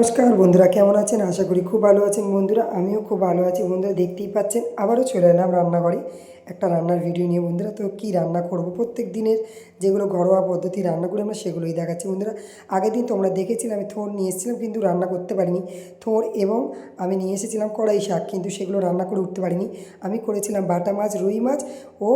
নমস্কার বন্ধুরা, কেমন আছেন? আশা করি খুব ভালো আছেন। বন্ধুরা, আমিও খুব ভালো আছি। বন্ধুরা, দেখতেই পাচ্ছেন, আবারও চলে এলাম রান্নাঘরে একটা রান্নার ভিডিও নিয়ে। বন্ধুরা, তো কী রান্না করব? প্রত্যেক দিনের যেগুলো ঘরোয়া পদ্ধতি রান্না করি আমরা সেগুলোই দেখাচ্ছি। বন্ধুরা, আগের দিন তোমরা দেখেছিলে আমি থোড় নিয়ে এসেছিলাম, কিন্তু রান্না করতে পারিনি। থোড় এবং আমি নিয়ে এসেছিলাম কড়াই শাক, কিন্তু সেগুলো রান্না করে উঠতে পারিনি। আমি করেছিলাম বাটা মাছ, রুই মাছ ও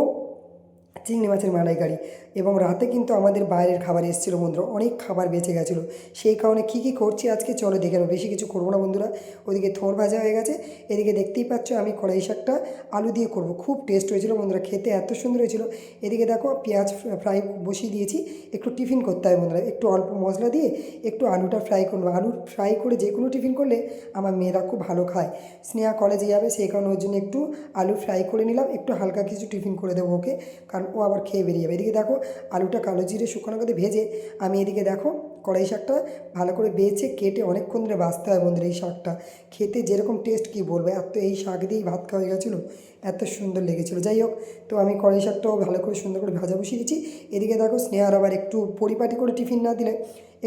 চিংড়ি মাছের মালাইকারি এবং রাতে কিন্তু আমাদের বাইরের খাবার এসেছিল বন্ধুরা, অনেক খাবার বেঁচে গেছিল। সেই কারণে কী কী করছি আজকে চলো দেখে নেব বেশি কিছু করব না বন্ধুরা। ওদিকে থোড় ভাজা হয়ে গেছে, এদিকে দেখতেই পাচ্ছ আমি কড়াই শাকটা আলু দিয়ে করব। খুব টেস্ট হয়েছিল বন্ধুরা, খেতে এত সুন্দর হয়েছিল। এদিকে দেখো পেঁয়াজ ফ্রাই বসিয়ে দিয়েছি, একটু টিফিন করতে হয় বন্ধুরা, একটু অল্প মশলা দিয়ে একটু আলুটা ফ্রাই করব। আলু ফ্রাই করে যে কোনো টিফিন করলে আমার মেয়েরা খুব ভালো খায়। স্নেহা কলেজে যাবে, সেই কারণে ওর জন্য একটু আলু ফ্রাই করে নিলাম, একটু হালকা কিছু টিফিন করে দেবো ওকে, কারণ ও আবার খেয়ে বেরিয়ে যাবে। এদিকে দেখো, আলুটা কালো জিরে শুকনো করে ভেজে আমি এদিকে দেখো কড়াই শাকটা ভালো করে বেছে কেটে অনেকক্ষণ ধরে বাঁচতে হয় বন্ধুরা এই শাকটা। খেতে যেরকম টেস্ট কী বলব? এত এই শাক দিয়েই ভাত খাওয়া হয়ে গেছিল, এত সুন্দর লেগেছিলো। যাই হোক, তো আমি কড়াই শাকটাও ভালো করে সুন্দর করে ভাজা বসিয়ে দিচ্ছি। এদিকে দেখো স্নেহার আবার একটু পরিপাটি করে টিফিন না দিলে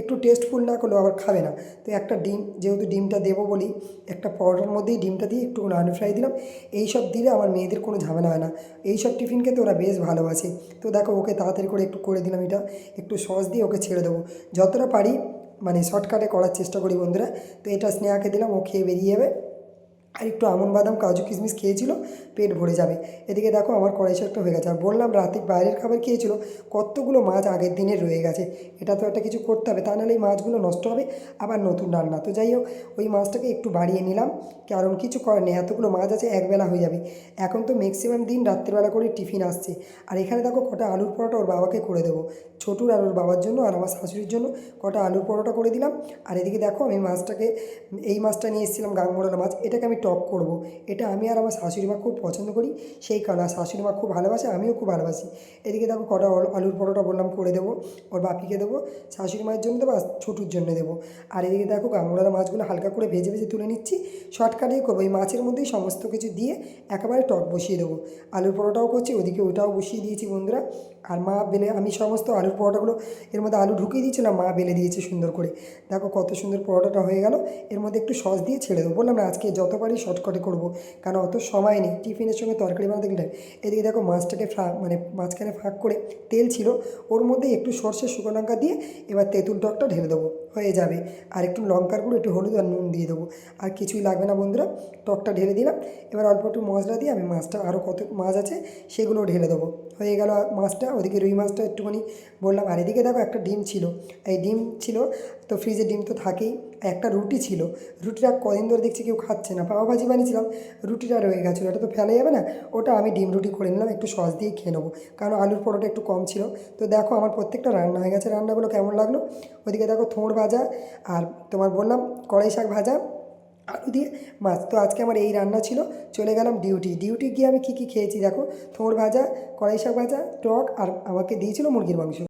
একটু টেস্টফুল না করলেও আবার খাবে না। তো একটা ডিম, যেহেতু ডিমটা দেবো বলি, একটা পরোটার মধ্যেই ডিমটা দিয়ে একটু আলু ফ্রাই দিলাম। এই সব দিলে আমার মেয়েদের কোনো ঝামেলা হয় না। এই সব টিফিন খেতে ওরা বেশ ভালোবাসে। তো দেখো ওকে তাড়াতাড়ি করে একটু করে দিলাম এটা। একটু সস দিয়ে ওকে ছেড়ে দেবো। যতটা পারি মানে শর্টকাটে করার চেষ্টা করি বন্ধুরা। তো এটা স্নেহাকে দিলাম, ও খেয়ে বেরিয়ে যাবে। আর একটু আমন বাদাম, কাজু কিশমিশ খেয়েছিল, পেট ভরে যাবে। এদিকে দেখো আমার কড়াই একটা হয়ে গেছে। আর বললাম, রাতে বাইরের খাবার খেয়েছিল, কতগুলো মাছ আগের দিনের রয়ে গেছে। এটা তো একটা কিছু করতে হবে, তা নাহলে এই মাছগুলো নষ্ট হবে, আবার নতুন রান্না। তো যাই হোক, ওই মাছটাকে একটু বাড়িয়ে নিলাম, কারণ কিছু করার নেই, এতগুলো মাছ আছে, একবেলা হয়ে যাবে। এখন তো ম্যাক্সিমাম দিন রাত্রিবেলা করে টিফিন আসছে। আর এখানে দেখো কটা আলুর পরোটা ওর বাবাকে করে দেবো, ছোটুর আর ওর বাবার জন্য আর আমার শাশুড়ির জন্য কটা আলুর পরোটা করে দিলাম। আর এদিকে দেখো আমি মাছটাকে, এই মাছটা নিয়ে এসেছিলাম গাংমোড়ালা মাছ, এটাকে আমি টক করব। এটা আমি আর আমার শাশুড়ি মা খুব পছন্দ করি, সেই কারণে আর শাশুড়ি মা খুব ভালোবাসে, আমিও খুব ভালোবাসি। এদিকে দেখো কটা আলুর পরোটা বললাম করে দেবো, ওর বাপিকে দেবো, শাশুড়ি মায়ের জন্য দেবো, আর ছোটুর জন্য দেবো। আর এদিকে দেখো গাংমোড়ালা মাছগুলো হালকা করে ভেজে ভেজে তুলে নিচ্ছি শর্টকাটেই করব। এই মাছের মধ্যেই সমস্ত কিছু দিয়ে একেবারে টক বসিয়ে দেবো। আলুর পরোটাও করছি, ওদিকে ওটাও বসিয়ে দিয়েছি বন্ধুরা। আর মা বেলে, আমি সমস্ত আলুর পরোটাগুলো, এর মধ্যে আলু ঢুকিয়ে দিয়েছিলাম, মা বেলে দিয়েছে সুন্দর করে। দেখো কত সুন্দর পরোটাটা হয়ে গেল, এর মধ্যে একটু সস দিয়ে ছেড়ে দেবো। বললাম না, আজকে যত পারি শর্টকাটে করব। কারণ অত সময় নেই। টিফিনের সঙ্গে তরকারি বানাতে গেলে এদিকে দেখো মাছটাকে ফ্রা মানে মাঝখানে ফাঁক করে তেল ছিল। ওর মধ্যে একটু সর্ষে, শুকনো লঙ্কা দিয়ে এবার তেঁতুল টকটা ঢেলে দেবো। হয়ে যাবে। আর একটু লঙ্কার গুঁড়ো একটু হলুদ আর নুন দিয়ে দেবো। আর কিছুই লাগবে না বন্ধুরা। টকটা ঢেলে দিলাম। এবার অল্প একটু মশলা দিয়ে আমি মাছটা আরও কত মাছ আছে সেগুলো ঢেলে দেবো। হয়ে গেল মাছটা, ওদিকে রুই মাছটা একটুখানি বললাম। আর এদিকে দেখো একটা ডিম ছিল। এই ডিম ছিল, তো ফ্রিজে ডিম তো থাকেই। একটা রুটি ছিল, রুটিটা কদিন ধরে দেখছি কেউ খাচ্ছে না, পাওয়া ভাজি বানিয়েছিলাম, রুটিটা রয়ে গেছিল, এটা তো ফেলা যাবে না, ওটা আমি ডিম রুটি করে নিলাম, একটু সস দিয়ে খেয়ে নেব, কারণ আলুর পরোটা একটু কম ছিল, তো দেখো আমার প্রত্যেকটা রান্না হয়ে গেছে, রান্নাগুলো কেমন লাগল? ওদিকে দেখো থোঁড় ভাজা, আর তোমার বললাম কড়াই শাক ভাজা, আলু দিয়ে মাছ, তো আজকে আমার এই রান্না ছিল, চলে গেলাম ডিউটি ডিউটি গিয়ে আমি কী কী খেয়েছি দেখো, থোঁড় ভাজা, কড়াই শাক ভাজা, টক, আর আমাকে দিয়েছিল মুরগির মাংস।